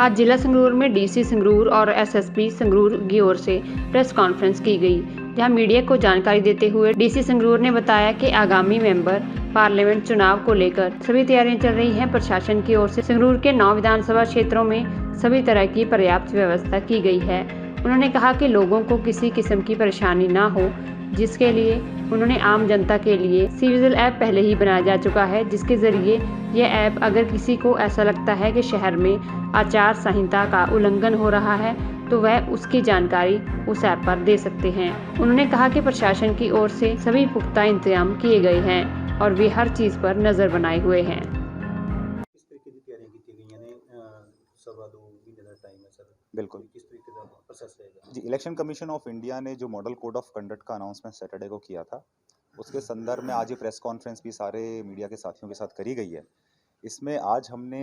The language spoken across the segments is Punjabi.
आज जिला संगरूर में डीसी संगरूर और एसएसपी संगरूर की ओर से प्रेस कॉन्फ्रेंस की गई, जहाँ मीडिया को जानकारी देते हुए डीसी संगरूर ने बताया कि आगामी मेंबर पार्लियामेंट चुनाव को लेकर सभी तैयारियाँ चल रही हैं। प्रशासन की ओर से संगरूर के नौ विधानसभा क्षेत्रों में सभी तरह की पर्याप्त व्यवस्था की गई है। उन्होंने कहा कि लोगों को किसी किस्म की परेशानी ना हो जिसके लिए उन्होंने आम जनता के लिए सीविजल ऐप पहले ही बनाया जा चुका है जिसके ज़रिए यह ऐप अगर किसी को ऐसा लगता है कि शहर में आचार संहिता का उल्लंघन हो रहा है तो वह उसकी जानकारी उस ऐप पर दे सकते हैं। उन्होंने कहा कि प्रशासन की ओर से सभी पुख्ता इंतज़ाम किए गए हैं और वे हर चीज़ पर नज़र बनाए हुए हैं। बिल्कुल। प्रोसेस रहेगा जी, इलेक्शन कमीशन ऑफ़ इंडिया ने जो मॉडल कोड ऑफ़ कंडक्ट का अनाउंसमेंट सैटरडे को किया था, उसके संदर्भ में आज ये प्रेस कॉन्फ्रेंस भी सारे मीडिया के साथियों के साथ करी गई है। इसमें आज हमने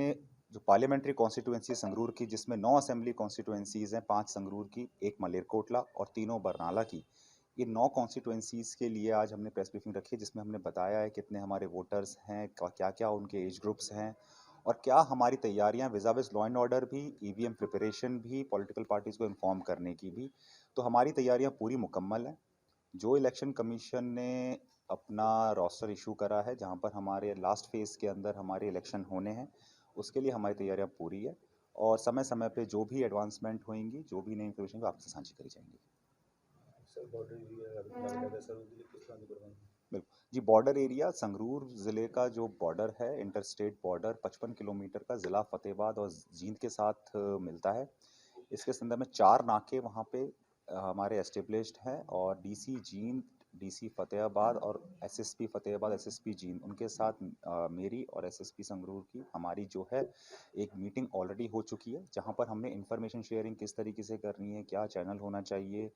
जो पार्लियामेंट्री कॉन्स्टिट्यूएंसी संगरूर की, जिसमें नौ असेंबली कॉन्स्टिट्यूएंसीज हैं, पाँच संगरूर की, एक मलेरकोटला और तीनों बरनाला की, ये नौ कॉन्स्टिट्यूएंसीज के लिए आज हमने प्रेस ब्रीफिंग रखी है, जिसमें हमने बताया है कितने हमारे वोटर्स हैं क्या क्या उनके एज ग्रुप्स हैं और क्या हमारी तैयारियाँ vis a vis law and order भी ईवीएम प्रिपरेशन भी पॉलिटिकल पार्टीज़ को इन्फॉर्म करने की भी तो हमारी तैयारियाँ पूरी मुकम्मल हैं। जो इलेक्शन कमीशन ने अपना रोस्टर इशू करा है, जहाँ पर हमारे लास्ट फ़ेज़ के अंदर हमारे इलेक्शन होने हैं, उसके लिए हमारी तैयारियाँ पूरी है और समय समय पे जो भी एडवांसमेंट होंगी, जो भी नई इन्फॉर्मेशन आपसे साझी करी जाएँगी। बिल्कुल जी बॉर्डर एरिया संगरूर ज़िले का जो बॉर्डर है इंटर स्टेट बॉर्डर पचपन किलोमीटर का ज़िला फतेहबाद और जींद के साथ मिलता है। इसके संदर्भ में चार नाके वहाँ पे हमारे एस्टेब्लिश्ड हैं और डीसी जींद डीसी फतेहाबाद और एसएसपी फतेहाबाद एसएसपी जींद उनके साथ अ, मेरी और एसएसपी संगरूर की हमारी जो है एक मीटिंग ऑलरेडी हो चुकी है जहाँ पर हमने इन्फॉर्मेशन शेयरिंग किस तरीके से करनी है क्या चैनल होना चाहिए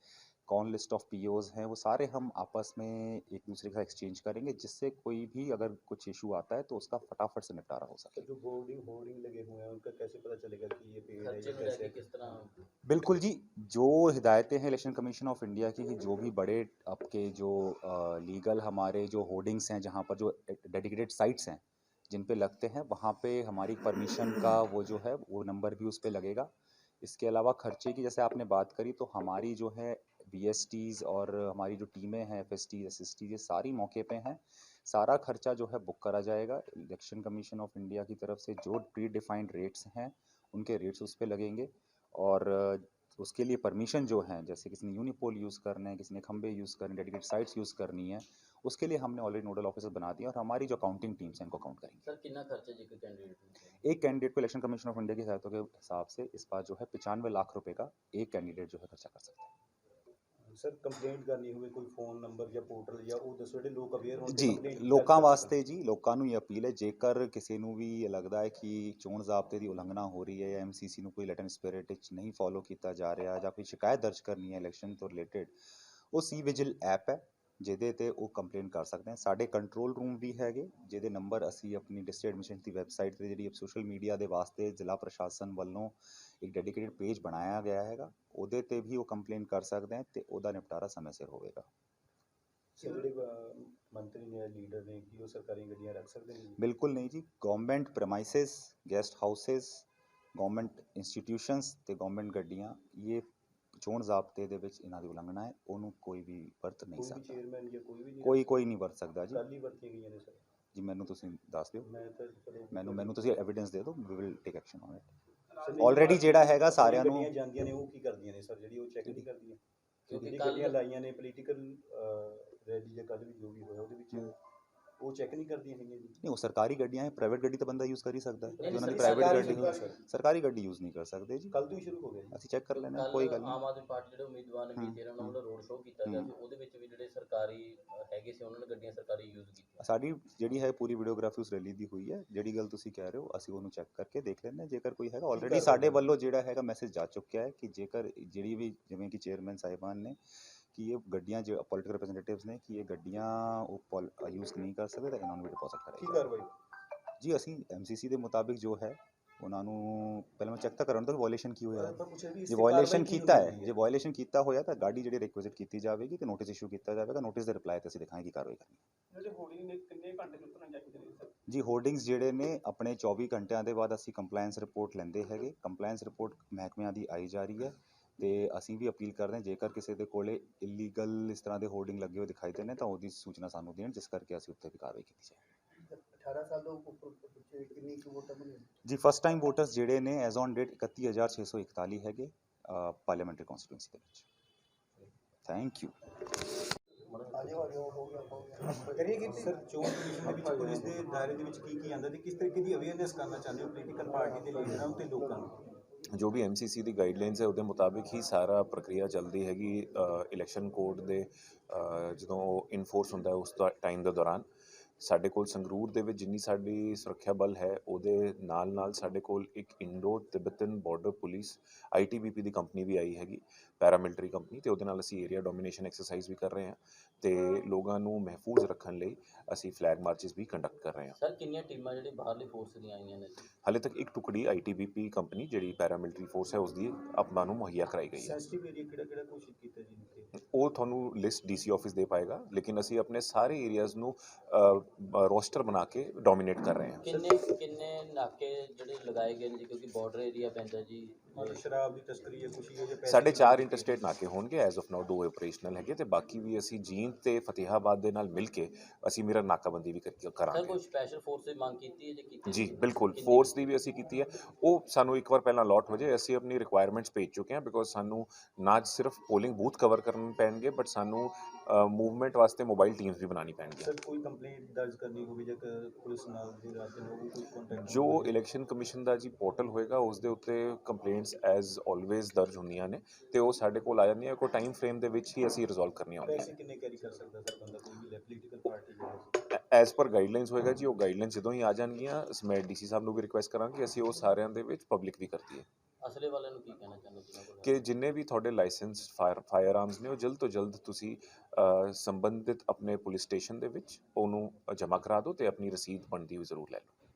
कौन लिस्ट ऑफ़ पीओज हैं वो सारे हम आपस में एक दूसरे के साथ एक्सचेंज करेंगे जिससे कोई भी अगर कुछ इशू आता है तो उसका फटाफट से निपटारा हो सके। जो होर्डिंग लगे हुए हैं उनका कैसे पता चलेगा कि ये पेड़ है ये कैसे किस तरह बिल्कुल जी जो हिदायतें हैं इलेक्शन कमीशन ऑफ़ इंडिया की कि जो भी बड़े आपके जो लीगल हमारे जो होर्डिंग्स हैं, जहाँ पर जो डेडिकेटेड साइट्स हैं, जिन पे लगते हैं, वहाँ पे हमारी परमिशन का वो जो है, वो नंबर भी उस पर लगेगा। इसके अलावा खर्चे की, जैसे आपने बात करी तो हमारी जो है बी और हमारी जो टीमें हैं एफ़ एस टी ये सारी मौके पे हैं। सारा खर्चा जो है बुक करा जाएगा इलेक्शन कमीशन ऑफ़ इंडिया की तरफ़ से। जो प्री डिफाइंड रेट्स हैं, उनके रेट्स उस पर लगेंगे। और अ, उसके लिए परमिशन जो है जैसे किसी ने यूनिपोल यूज़ करना है किसी ने खंबे यूज़ करने डेडिकेट साइट्स यूज़ करनी है उसके लिए हमने ऑलरेडी नोडल ऑफिसर बना दिया और हमारी जो अकाउंटिंग टीम्स हैं इनको काउंट करेंगे। सर कितना खर्चा कैंडिडेट एक कैंडिडेट को इलेक्शन कमीशन ऑफ़ इंडिया की सहायता के हिसाब से इस बार जो है पचानवे लाख रुपये का एक कैंडिडेट जो है खर्चा कर सकता है। ਸਰ ਕੰਪਲੇਂਟ ਕਰਨੀ ਹੋਵੇ ਕੋਈ ਫੋਨ ਨੰਬਰ ਜਾਂ ਪੋਰਟਲ ਜਾਂ ਉਹ ਦੱਸੋ ਜਿਹੜੇ ਲੋਕ ਅਵੇਅਰ ਹੋਣ ਜੀ ਲੋਕਾਂ। ਵਾਸਤੇ ਜੀ ਲੋਕਾਂ ਨੂੰ ਇਹ ਅਪੀਲ ਹੈ ਜੇਕਰ ਕਿਸੇ ਨੂੰ ਵੀ ਇਹ ਲੱਗਦਾ ਹੈ ਕਿ ਚੋਣ ਜ਼ਾਬਤੇ ਦੀ ਉਲੰਘਣਾ ਹੋ ਰਹੀ ਹੈ ਜਾਂ ਐਮਸੀਸੀ ਨੂੰ ਕੋਈ ਲੈਟਰ ਸਪਿਰਿਟ ਵਿੱਚ ਨਹੀਂ ਫੋਲੋ ਕੀਤਾ ਜਾ ਰਿਹਾ ਜਾਂ ਕੋਈ ਸ਼ਿਕਾਇਤ ਦਰਜ ਕਰਨੀ ਹੈ ਇਲੈਕਸ਼ਨ ਤੋਂ ਰਿਲੇਟਡ ਉਹ ਸੀ ਵਿਜਿਲ ਐਪ ਹੈ ਜਿਹਦੇ ਤੇ ਉਹ ਕੰਪਲੇਂਟ ਕਰ ਸਕਦੇ ਹਨ ਸਾਡੇ ਕੰਟਰੋਲ ਰੂਮ ਵੀ ਹੈਗੇ ਜਿਹਦੇ ਨੰਬਰ ਅਸੀਂ ਆਪਣੀ ਡਿਸਟ੍ਰਿਕਟ ਐਡਮਿਸ਼ਨ ਦੀ ਵੈਬਸਾਈਟ ਤੇ ਜਿਹੜੀ ਸੋਸ਼ਲ ਮੀਡੀਆ ਦੇ ਵਾਸਤੇ ਜ਼ਿਲ੍ਹਾ ਪ੍ਰਸ਼ਾਸਨ ਵੱਲੋਂ ਇੱਕ ਡੈਡੀਕੇਟਿਡ ਪੇਜ ਬਣਾਇਆ ਗਿਆ ਹੈਗਾ ਉਹਦੇ ਤੇ ਵੀ ਉਹ ਕੰਪਲੇਂਟ ਕਰ ਸਕਦੇ ਹਨ ਤੇ ਉਹਦਾ ਨਿਪਟਾਰਾ ਸਮੇਂ ਸਿਰ ਹੋਵੇਗਾ। ਜਿਹੜੇ ਅਹ, ਮੰਤਰੀ ਨੇ ਲੀਡਰ ਨੇ ਕੀ ਉਹ ਸਰਕਾਰੀ ਗੱਡੀਆਂ ਰੱਖ ਸਕਦੇ ਨੇ? ਬਿਲਕੁਲ ਨਹੀਂ ਜੀ। Government premises guest houses government institutions ਤੇ ਗਵਰਨਮੈਂਟ ਗੱਡੀਆਂ ਇਹ ਚੋਣ ਜ਼ਾਬਤੇ ਦੇ ਵਿੱਚ ਇਹਨਾਂ ਦੀ ਉਲੰਘਣਾ ਹੈ ਉਹਨੂੰ ਕੋਈ ਵੀ ਵਰਤ ਨਹੀਂ ਕੋਈ ਸਕਦਾ। ਚੇਅਰਮੈਨ ਜਾਂ ਕੋਈ ਵੀ ਨਹੀਂ ਕੋਈ ਕੋਈ ਨਹੀਂ ਵਰਤ ਸਕਦਾ ਜੀ। ਕੱਲ ਹੀ ਵਰਤੀਆਂ ਗਈਆਂ ਨੇ ਸਰ। ਜੀ ਮੈਨੂੰ ਤੁਸੀਂ ਦੱਸ ਦਿਓ। ਮੈਂ ਤਾਂ ਚਲੋ ਮੈਨੂੰ ਮੈਨੂੰ ਤੁਸੀਂ ਐਵੀਡੈਂਸ ਦੇ ਦਿਓ we will take action on it already ਜਿਹੜਾ ਹੈਗਾ ਸਾਰਿਆਂ ਨੂੰ- ਗੱਡੀਆਂ ਜਾਂਦੀਆਂ ਨੇ ਉਹ ਕੀ ਕਰਦੀਆਂ ਨੇ ਸਰ? ਜਿਹੜੀ ਉਹ ਚੈੱਕ ਨਹੀਂ ਕਰਦੀਆਂ। ਕਿਉਂਕਿ ਕੱਲ੍ਹ- ਗੱਡੀਆਂ ਲਾਈਆਂ ਨੇ ਪੋਲੀਟੀਕਲ ਰੈਲੀ ਜਾਂ ਕੱਲ ਵੀ ਜੋ ਵੀ ਹੋਇਆ ਉਹਦੇ ਵਿੱਚ ਉਹ ਚੈੱਕ ਨਹੀਂ ਕਰਦੀਆਂ ਹੈਗੀਆਂ ਜੀ। ਨਹੀਂ ਉਹ ਸਰਕਾਰੀ ਗੱਡੀਆਂ ਹੈ ਪ੍ਰਾਈਵੇਟ ਗੱਡੀ ਤਾਂ ਬੰਦਾ ਯੂਜ਼ ਕਰ ਹੀ ਸਕਦਾ। ਹੈ ਉਹਨਾਂ ਦੀ ਪ੍ਰਾਈਵੇਟ ਗੱਡੀ ਸਰਕਾਰੀ ਗੱਡੀ ਯੂਜ਼ ਨਹੀਂ ਕਰ ਸਕਦੇ ਜੀ। ਕੱਲ ਤੋਂ ਹੀ ਸ਼ੁਰੂ ਹੋ ਗਿਆ ਜੀ। ਅਸੀਂ ਚੈੱਕ ਕਰ ਲੈਣਾ ਕੋਈ ਗੱਲ ਨਹੀਂ। ਆਮ ਆਦਮੀ ਪਾਰਟੀ ਜਿਹੜੇ ਉਮੀਦਵਾਰ ਨੇ ਬੀਤੇ ਉਹਨਾਂ ਵੱਲੋਂ ਰੋਡ ਸ਼ੋਅ ਕੀਤਾ ਗਿਆ ਸੀ ਉਹਦੇ ਵਿੱਚ ਵੀ ਜਿਹੜੇ ਸਰਕਾਰੀ ਹੈਗੇ ਸੀ ਉਹਨਾਂ ਨੇ ਗੱਡੀਆਂ ਸਰਕਾਰੀ ਯੂਜ਼ ਕੀਤੀਆਂ। ਸਾਡੀ ਜਿਹੜੀ ਹੈ ਪੂਰੀ ਵੀਡੀਓਗ੍ਰਾਫੀ ਉਸ ਰੈਲੀ ਦੀ ਹੋਈ ਹੈ। ਜਿਹੜੀ ਗੱਲ ਤੁਸੀਂ ਕਹਿ ਰਹੇ ਹੋ ਅਸੀਂ ਉਹਨੂੰ ਚੈੱਕ ਕਰਕੇ ਦੇਖ ਲੈਂਦੇ ਹਾਂ। ਜੇਕਰ ਕੋਈ ਹੈਗਾ ਆਲਰੇਡੀ ਸਾਡੇ? ਵੱਲੋਂ ਜਿਹੜਾ ਹੈਗਾ ਮੈਸੇਜ ਜਾ ਚੁੱਕਿਆ ਹੈ ਕਿ ਜੇਕਰ ਜਿਹੜੀ ਵੀ ਜਿਵੇਂ ਕਿ ਚੇਅਰਮੈਨ ਸਾਹਿਬਾਨ ਨੇ ਕਿ ਇਹ ਗੱਡੀਆਂ ਜੋ ਪੋਲੀਟੀਕਲ ਰਿਪਰੈਜ਼ੈਂਟੇਟਿਵਸ ਨੇ ਕਿ ਇਹ ਗੱਡੀਆਂ ਉਹ ਯੂਜ਼ ਨਹੀਂ ਕਰ ਸਕਦੇ ਤਾਂ ਇਹਨਾਂ ਨੂੰ ਵੀ ਡਿਪੋਜ਼ਿਟ ਕੀ ਕਰੇਗਾ ਕਾਰਵਾਈ ਜੀ ਅਸੀਂ ਐਮਸੀਸੀ ਦੇ ਮੁਤਾਬਿਕ ਜੋ ਹੈ ਉਹਨਾਂ ਨੂੰ ਪਹਿਲਾਂ ਮੈਂ ਚੈੱਕ ਤਾਂ ਕਰਾਂ ਤਾਂ ਵਾਇਲੇਸ਼ਨ ਕੀ ਹੋਇਆ ਜੇ ਵਾਇਲੇਸ਼ਨ ਕੀ ਕੀਤਾ ਹੈ ਜੇ ਵਾਇਲੇਸ਼ਨ ਕੀਤਾ ਹੋਇਆ ਤਾਂ ਗਾੜੀ ਜਿਹੜੀ ਰਿਕੁਐਸਟ ਕੀਤੀ ਜਾਵੇਗੀ ਤੇ ਨੋਟਿਸ ਇਸ਼ੂ ਕੀਤਾ ਜਾਵੇਗਾ ਨੋਟਿਸ ਦੇ ਰਿਪਲਾਈ ਤੇ ਅਸੀਂ ਦਿਖਾਂਗੇ ਕੀ ਕਾਰਵਾਈ ਕਰਨੀ ਜਿਹੜੇ ਹੋਣੀ ਨੇ ਕਿੰਨੇ ਘੰਟੇ ਚ ਉਤਰਨਾ ਚਾਹੀਦੇ ਨੇ ਸਰ ਜੀ ਹੋਰਡਿੰਗਸ ਜਿਹੜੇ ਨੇ ਆਪਣੇ 24 ਘੰਟਿਆਂ ਦੇ ਬਾਅਦ ਅਸੀਂ ਕੰਪਲਾਈਂਸ ਰਿਪੋਰਟ ਲੈਂਦੇ ਹੈਗੇ ਕੰਪਲਾਈਂਸ ਰਿਪੋਰਟ ਮਹਿਕਮਿਆਂ ਦੀ ਆਈ ਜਾ ਰਹੀ ਹੈ ਤੇ ਅਸੀਂ ਵੀ ਅਪੀਲ ਕਰਦੇ ਹਾਂ ਜੇਕਰ ਕਿਸੇ ਦੇ ਕੋਲੇ ਇਲੀਗਲ ਇਸ ਤਰ੍ਹਾਂ ਦੇ ਹੋਰਡਿੰਗ ਲੱਗੇ ਹੋਏ ਦਿਖਾਈ ਦੇਣੇ ਤਾਂ ਉਹਦੀ ਸੂਚਨਾ ਸਾਨੂੰ ਦੇਣ ਜਿਸ ਕਰਕੇ ਅਸੀਂ ਉੱਤੇ ਵੀ ਕਾਰਵਾਈ ਕੀਤੀ ਜਾਏ। 18 ਸਾਲ ਤੋਂ ਉੱਪਰ ਬੱਚੇ ਕਿੰਨੀ ਕੁ ਵੋਟਾਂ ਬਣੀਆਂ? ਜੀ ਫਸਟ ਟਾਈਮ ਵੋਟਰਸ ਜਿਹੜੇ ਨੇ ਐਜ਼ ਔਨ ਡੇਟ 31641 ਹੈਗੇ ਪਾਰਲੀਮੈਂਟਰੀ ਕਨਸਟੀਟੂਐਂਸੀ ਦੇ ਵਿੱਚ। ਥੈਂਕ ਯੂ ਕਰੀਏ ਕਿ ਸਰ ਚੋਣ ਕਮਿਸ਼ਨ ਦੇ ਵਿੱਚ ਪੁਲਿਸ ਦੇ ਦਾਇਰੇ ਦੇ ਵਿੱਚ ਕੀ ਕੀ ਆਂਦਾ ਤੇ ਕਿਸ ਤਰੀਕੇ ਦੀ ਅਵੇਅਰਨੈਸ ਕਰਨਾ ਚਾਹੁੰਦੇ ਹੋ ਪੋਲੀਟੀਕਲ ਪਾਰਟੀ ਦੇ ਲੀਡਰਾਂ ਤੇ ਲੋਕਾਂ ਨੂੰ? ਜੋ ਵੀ ਐਮਸੀਸੀ ਦੀ ਗਾਈਡਲਾਈਨਸ ਹੈ, ਉਹਦੇ ਮੁਤਾਬਿਕ ਹੀ ਸਾਰਾ ਪ੍ਰਕਿਰਿਆ ਚੱਲਦੀ ਹੈਗੀ ਇਲੈਕਸ਼ਨ ਕੋਡ ਦੇ ਜਦੋਂ ਉਹ ਇਨਫੋਰਸ ਹੁੰਦਾ ਹੈ ਉਸ ਟਾਈਮ ਦੇ ਦੌਰਾਨ। ਸਾਡੇ ਕੋਲ ਸੰਗਰੂਰ ਦੇ ਵਿੱਚ ਜਿੰਨੀ ਸਾਡੀ ਸੁਰੱਖਿਆ ਬਲ ਹੈ ਉਹਦੇ ਨਾਲ ਨਾਲ ਸਾਡੇ ਕੋਲ ਇੱਕ Indo Tibetan border police ITBP ਦੀ ਕੰਪਨੀ ਵੀ ਆਈ ਹੈਗੀ ਪੈਰਾਮਿਲਟਰੀ ਕੰਪਨੀ ਤੇ ਉਹਦੇ ਨਾਲ ਅਸੀਂ ਏਰੀਆ ਡੋਮੀਨੇਸ਼ਨ ਐਕਸਰਸਾਈਜ਼ ਵੀ ਕਰ ਰਹੇ ਹਾਂ ਤੇ ਲੋਕਾਂ ਨੂੰ ਮਹਿਫੂਜ਼ ਰੱਖਣ ਲਈ ਅਸੀਂ ਫਲੈਗ ਮਾਰਚਸ ਵੀ ਕੰਡਕਟ ਕਰ ਰਹੇ ਹਾਂ। ਸਰ ਕਿੰਨੀਆਂ ਟੀਮਾਂ ਜਿਹੜੀ ਬਾਹਰਲੀ ਫੋਰਸ ਦੀਆਂ ਆਈਆਂ ਨੇ? ਜੀ? ਹਾਲੇ ਤੱਕ ਇੱਕ ਟੁਕੜੀ ਆਈਟੀਬੀਪੀ ਕੰਪਨੀ ਜਿਹੜੀ ਪੈਰਾਮਿਲਟਰੀ ਫੋਰਸ ਹੈ ਉਸ ਦੀ ਆਪਾਂ ਨੂੰ ਮੁਹੱਈਆ ਕਰਾਈ ਗਈ ਹੈ। ਸੈਂਸਿਟਿਵ ਏਰੀਆ ਕਿਹੜਾ ਕਿਹੜਾ ਘੋਸ਼ਿਤ ਕੀਤਾ ਜੀ? ਉਹ ਤੁਹਾਨੂੰ ਲਿਸਟ ਡੀਸੀ ਆਫਿਸ ਦੇ ਪਾਏਗਾ ਲੇਕਿਨ ਅਸੀਂ ਆਪਣੇ ਸਾਰੇ ਏਰੀਆਜ਼ ਨੂੰ ਰੋਸਟਰ ਬਣਾ ਕੇ ਡੋਮੀਨੇਟ ਕਰ ਰਹੇ ਹਾਂ ਕਿੰਨੇ ਕਿੰਨੇ ਨਾਕੇ ਜਿਹੜੇ ਲਗਾਏ ਗਏ ਨੇ ਜੀ ਕਿਉਂਕਿ ਬਾਰਡਰ ਏਰੀਆ ਪੈਂਦਾ ਜੀ ਮਤਲਬ ਸ਼ਰਾਬ ਦੀ ਤਸਕਰੀ ਜਾਂ ਕੁਛ ਜਾਂ ਪੈਸੇ ਸਾਡੇ ਚਾਰ ਇੰਟਰਸਟੇਟ ਨਾਕੇ ਹੋਣਗੇ ਐਜ਼ ਆਫ ਨਾਓ ਦੋ ਆਪਰੇਸ਼ਨਲ ਹੈਗੇ ਤੇ ਬਾਕੀ ਵੀ ਅਸੀਂ ਜੀਂਦ ਤੇ ਫਤਿਹਾਬਾਦ ਦੇ ਨਾਲ ਮਿਲ ਕੇ ਅਸੀਂ ਮੇਰਾ ਨਾਕਾਬੰਦੀ ਵੀ ਕਰ- ਸਰ ਕਰਾਂਗੇ ਕੋਈ ਸਪੈਸ਼ਲ ਫੋਰਸ ਦੀ ਮੰਗ ਕੀਤੀ ਹੈ ਜੀ ਕੀਤੀ ਜੀ? ਬਿਲਕੁਲ। ਕਿੰਨੀ- ਫੋਰਸ ਦੀ ਵੀ ਅਸੀਂ ਕੀਤੀ ਹੈ। ਉਹ ਸਾਨੂੰ ਇੱਕ ਵਾਰ ਪਹਿਲਾਂ ਅਲਾਟ ਹੋ ਜਾਏ। ਅਸੀਂ ਆਪਣੀ ਰਿਕੁਆਇਰਮੈਂਟਸ ਭੇਜ ਚੁੱਕੇ ਹਾਂ ਬਿਕੋਜ਼ ਸਾਨੂੰ ਨਾ ਸਿਰਫ ਪੋਲਿੰਗ ਬੂਥ ਕਵਰ ਕਰਨ ਪੈਣਗੇ ਬਟ ਸਾਨੂੰ ਮੂਵਮੈਂਟ ਵਾਸਤੇ ਮੋਬਾਈਲ ਟੀਮਸ ਵੀ ਬਣਾਉਣੀ ਪੈਣਗੀਆਂ। ਸਰ ਕੋਈ ਕੰਪਲੇਂਟ ਦਰਜ ਕਰਨੀ ਹੋਵੇ ਜਾਂ ਕ- ਪੁਲਿਸ ਨਾਲ ਦੀ ਰਾਤ ਨੂੰ ਕੋਈ ਕੰਟੈਕਟ ਜੋ ਇਲੈਕਸ਼ਨ ਕਮਿਸ਼ਨ ਦਾ ਜੀ ਪੋਰਟਲ ਹੋਏਗਾ ਉਸ ਦੇ ਉੱਤੇ ਕੰਪਲੇਂਟਸ ਕੰਪਲੇਂਟਸ ਐਜ਼ ਆਲਵੇਜ਼ ਦਰਜ ਹੁੰਦੀਆਂ ਨੇ ਤੇ ਉਹ ਸਾਡੇ ਕੋਲ ਆ ਜਾਂਦੀਆਂ ਕੋਈ ਟਾਈਮ ਫਰੇਮ ਦੇ ਵਿੱਚ ਹੀ ਅਸੀਂ ਰਿਜ਼ੋਲਵ ਕਰਨੀਆਂ ਹੁੰਦੀਆਂ ਨੇ ਕਿੰਨੇ ਕੈਰੀ ਕਰ ਸਕਦਾ ਸਰ ਬੰਦਾ ਕੋਈ ਵੀ political party as per guidelines ਹੋਏਗਾ ਜੀ ਉਹ ਗਾਈਡਲਾਈਨਸ ਜਦੋਂ ਹੀ ਆ ਜਾਣਗੀਆਂ ਸਮੈਟ ਡੀਸੀ ਸਾਹਿਬ ਨੂੰ ਵੀ ਰਿਕੁਐਸਟ ਕਰਾਂਗੇ ਅਸੀਂ ਉਹ ਸਾਰਿਆਂ ਦੇ ਵਿੱਚ ਪਬਲਿਕ ਵੀ ਕਰਤੀ ਹੈ ਅਸਲੇ ਵਾਲਿਆਂ ਨੂੰ ਕੀ ਕਹਿਣਾ ਚਾਹੁੰਦੇ ਕਿ ਜਿੰਨੇ ਵੀ ਤੁਹਾਡੇ ਲਾਇਸੈਂਸ ਫਾਇਰ ਫਾਇਰ ਆਰਮਸ ਨੇ ਉਹ ਜਲਦ ਤੋਂ ਜਲਦ ਤੁਸੀਂ ਸੰਬੰਧਿਤ ਆਪਣੇ ਪੁਲਿਸ ਸਟੇਸ਼ਨ ਦੇ ਵਿੱਚ ਉਹਨੂੰ ਜਮ੍ਹਾਂ ਕਰਾ ਦਿਓ ਤੇ ਆਪਣੀ ਰਸੀਦ ਬਣਦੀ ਜ਼ਰੂਰ ਲੈ ਲਓ।